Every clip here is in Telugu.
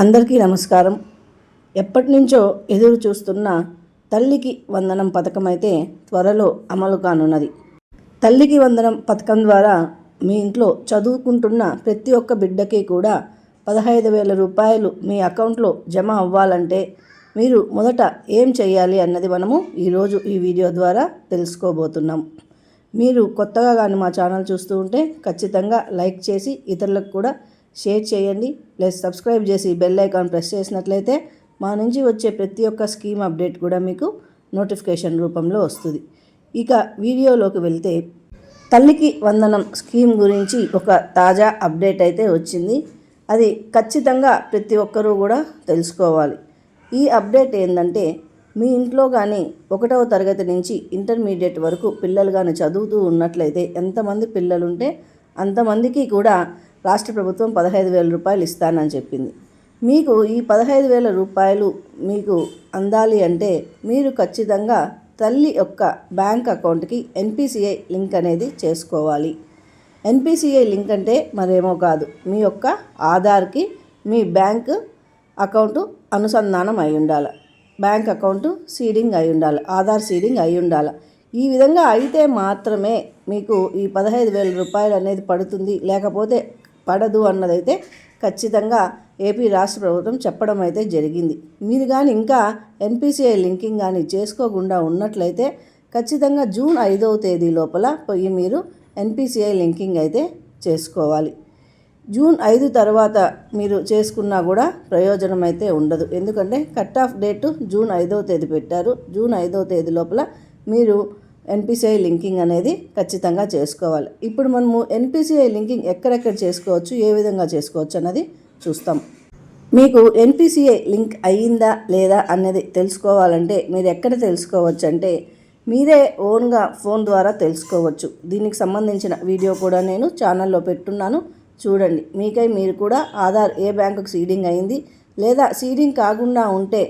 అందరికీ నమస్కారం. ఎప్పటి నుంచో ఎదురు చూస్తున్న తల్లికి వందనం పథకం అయితే త్వరలో అమలు కానున్నది. తల్లికి వందనం పథకం ద్వారా మీ ఇంట్లో చదువుకుంటున్న ప్రతి ఒక్క బిడ్డకి కూడా పదహైదు వేల రూపాయలు మీ అకౌంట్లో జమ అవ్వాలంటే మీరు మొదట ఏం చేయాలి అన్నది మనము ఈరోజు ఈ వీడియో ద్వారా తెలుసుకోబోతున్నాం. మీరు కొత్తగా కానీ మా ఛానల్ చూస్తూ ఉంటే ఖచ్చితంగా లైక్ చేసి ఇతరులకు కూడా షేర్ చేయండి ప్లస్ సబ్స్క్రైబ్ చేసి బెల్ ఐకాన్ ప్రెస్ చేసినట్లయితే మా నుంచి వచ్చే ప్రతి ఒక్క స్కీమ్ అప్డేట్ కూడా మీకు నోటిఫికేషన్ రూపంలో వస్తుంది. ఇక వీడియోలోకి వెళ్తే తల్లికి వందనం స్కీమ్ గురించి ఒక తాజా అప్డేట్ అయితే వచ్చింది. అది ఖచ్చితంగా ప్రతి ఒక్కరూ కూడా తెలుసుకోవాలి. ఈ అప్డేట్ ఏంటంటే మీ ఇంట్లో కానీ ఒకటవ తరగతి నుంచి ఇంటర్మీడియట్ వరకు పిల్లలు కానీ చదువుతూ ఉన్నట్లయితే ఎంతమంది పిల్లలుంటే అంతమందికి కూడా రాష్ట్ర ప్రభుత్వం పదహైదు వేల రూపాయలు ఇస్తానని చెప్పింది. మీకు ఈ పదహైదు వేల రూపాయలు మీకు అందాలి అంటే మీరు ఖచ్చితంగా తల్లి యొక్క బ్యాంక్ అకౌంట్కి ఎన్పిసిఐ లింక్ అనేది చేసుకోవాలి. ఎన్పిసిఐ లింక్ అంటే మరేమో కాదు మీ యొక్క ఆధార్కి మీ బ్యాంక్ అకౌంట్ అనుసంధానం అయి ఉండాలి. బ్యాంక్ అకౌంటు సీడింగ్ అయి ఉండాలి ఆధార్ సీడింగ్ అయి ఉండాలి. ఈ విధంగా అయితే మాత్రమే మీకు ఈ పదహైదు వేల రూపాయలు అనేది పడుతుంది. లేకపోతే పడదు అన్నదైతే ఖచ్చితంగా ఏపీ రాష్ట్ర ప్రభుత్వం చెప్పడం అయితే జరిగింది. మీరు కానీ ఇంకా ఎన్పిసిఐ లింకింగ్ కానీ చేసుకోకుండా ఉన్నట్లయితే ఖచ్చితంగా జూన్ ఐదవ తేదీ లోపల పోయి మీరు ఎన్పిసిఐ లింకింగ్ అయితే చేసుకోవాలి. జూన్ ఐదు తర్వాత మీరు చేసుకున్నా కూడా ప్రయోజనం అయితే ఉండదు. ఎందుకంటే కట్ ఆఫ్ డేట్ జూన్ ఐదవ తేదీ పెట్టారు. జూన్ ఐదవ తేదీ లోపల మీరు ఎన్పిసిఐ లింకింగ్ అనేది ఖచ్చితంగా చేసుకోవాలి. ఇప్పుడు మనము ఎన్పిసిఐ లింకింగ్ ఎక్కడెక్కడ చేసుకోవచ్చు ఏ విధంగా చేసుకోవచ్చు అన్నది చూస్తాం. మీకు ఎన్పిసిఐ లింక్ అయ్యిందా లేదా అన్నది తెలుసుకోవాలంటే మీరు ఎక్కడ తెలుసుకోవచ్చు అంటే మీరే ఓన్గా ఫోన్ ద్వారా తెలుసుకోవచ్చు. దీనికి సంబంధించిన వీడియో కూడా నేను ఛానల్లో పెట్టున్నాను. చూడండి. మీకై మీరు కూడా ఆధార్ ఏ బ్యాంకుకు సీడింగ్ అయింది లేదా సీడింగ్ కాకుండా ఉంటే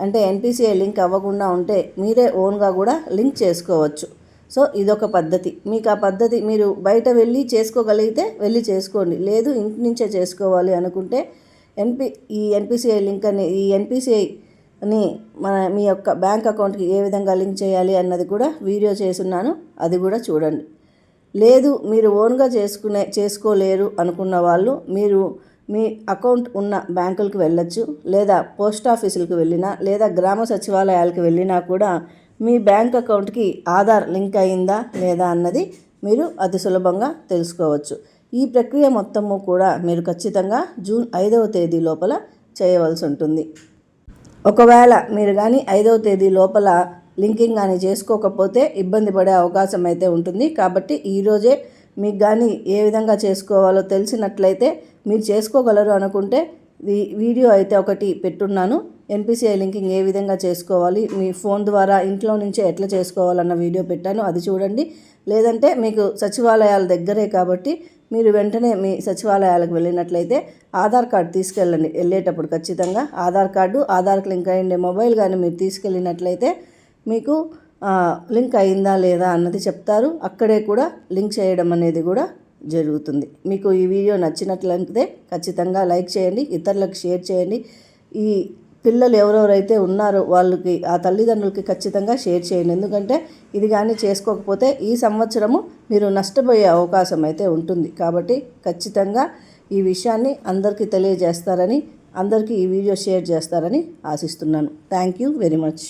అంటే ఎన్పిసిఐ లింక్ అవ్వకుండా ఉంటే మీరే ఓన్గా కూడా లింక్ చేసుకోవచ్చు. సో ఇదొక పద్ధతి. మీకు ఆ పద్ధతి మీరు బయట వెళ్ళి చేసుకోగలిగితే వెళ్ళి చేసుకోండి. లేదు ఇంటి నుంచే చేసుకోవాలి అనుకుంటే ఎన్పి ఈ ఎన్పిసిఐ లింక్ అని ఈ ఎన్పిసిఐని మన మీ యొక్క బ్యాంక్ అకౌంట్కి ఏ విధంగా లింక్ చేయాలి అన్నది కూడా వీడియో చేసున్నాను అది కూడా చూడండి. లేదు మీరు ఓన్గా చేసుకునే చేసుకోలేరు అనుకున్న వాళ్ళు మీరు మీ అకౌంట్ ఉన్న బ్యాంకులకు వెళ్ళొచ్చు లేదా పోస్ట్ ఆఫీసులకు వెళ్ళినా లేదా గ్రామ సచివాలయాలకు వెళ్ళినా కూడా మీ బ్యాంక్ అకౌంట్కి ఆధార్ లింక్ అయిందా లేదా అన్నది మీరు అతి సులభంగా తెలుసుకోవచ్చు. ఈ ప్రక్రియ మొత్తము కూడా మీరు ఖచ్చితంగా జూన్ ఐదవ తేదీ లోపల చేయవలసి ఉంటుంది. ఒకవేళ మీరు కానీ ఐదవ తేదీ లోపల లింకింగ్ కానీ చేసుకోకపోతే ఇబ్బంది పడే అవకాశం అయితే ఉంటుంది. కాబట్టి ఈరోజే మీకు కానీ ఏ విధంగా చేసుకోవాలో తెలిసినట్లయితే మీరు చేసుకోగలరు అనుకుంటే వీడియో అయితే ఒకటి పెట్టున్నాను. ఎన్పిసిఐ లింకింగ్ ఏ విధంగా చేసుకోవాలి మీ ఫోన్ ద్వారా ఇంట్లో నుంచే ఎట్లా చేసుకోవాలన్న వీడియో పెట్టాను. అది చూడండి. లేదంటే మీకు సచివాలయాల దగ్గరే కాబట్టి మీరు వెంటనే మీ సచివాలయాలకు వెళ్ళినట్లయితే ఆధార్ కార్డు తీసుకెళ్ళండి. వెళ్ళేటప్పుడు ఖచ్చితంగా ఆధార్ కార్డు ఆధార్కి లింక్ అయ్యే మొబైల్ కానీ మీరు తీసుకెళ్ళినట్లయితే మీకు లింక్ అయిందా లేదా అన్నది చెప్తారు. అక్కడే కూడా లింక్ చేయడం అనేది కూడా జరుగుతుంది. మీకు ఈ వీడియో నచ్చినట్లయితే ఖచ్చితంగా లైక్ చేయండి ఇతరులకు షేర్ చేయండి. ఈ పిల్లలు ఎవరెవరైతే ఉన్నారో వాళ్ళకి ఆ తల్లిదండ్రులకి ఖచ్చితంగా షేర్ చేయండి. ఎందుకంటే ఇది కానీ చేసుకోకపోతే ఈ సంవత్సరము మీరు నష్టపోయే అవకాశం అయితే ఉంటుంది. కాబట్టి ఖచ్చితంగా ఈ విషయాన్ని అందరికీ తెలియజేస్తారని అందరికీ ఈ వీడియో షేర్ చేస్తారని ఆశిస్తున్నాను. Thank you very much.